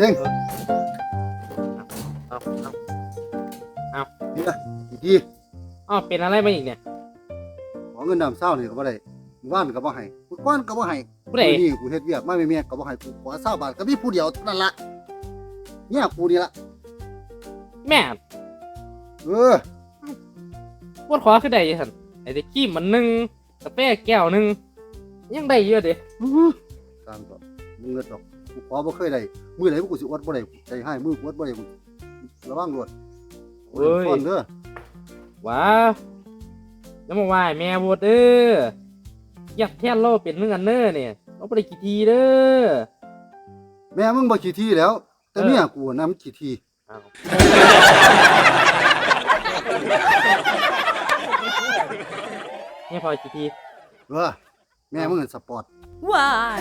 เจ๊งเอาเอานี่นะดีอ๋อเป็นอะไรมาอีกเนี่ยๆขอเงินน้ำเศร้านี่ก็บ่ได้มื้อวานก็บ่ให้มื้อก่อนก็บ่ให้ผู้ใดมื้อนี้กูเฮ็ดเวียกมาแม่ๆก็บ่ให้กูขอเศร้าบาทก็มีผู้เดียวเท่านั้นละเนี่ยกูนี่ละแม่เออปวดขอคือได้ยังสันไอ้เด็กขี้มันหนึ่งกาแฟแก้วหนึ่งยังได้เยอะเด้ตามต่อมึงเงินดอก กูขอบ่เคยได้มื้อไหนกูสิอวดบ่ได้ใจให้มือกูอวดบ่ได้กูระวังรวดเฮ้ยก่อนเด้อว้าแล้วมาว่าให้แม่บวชเด้ออยากแทนโลเป็นเมื่อกันเน้อเนี่ยเราไปได้กี่ทีเด้อแม่มึงบ่ขี้ทีแล้ว แต่เออเมียกูนำขี้ทีอ้าวเนี่ยพอกี่ทีเออแม่มึงเป็นสปอร์ต Why?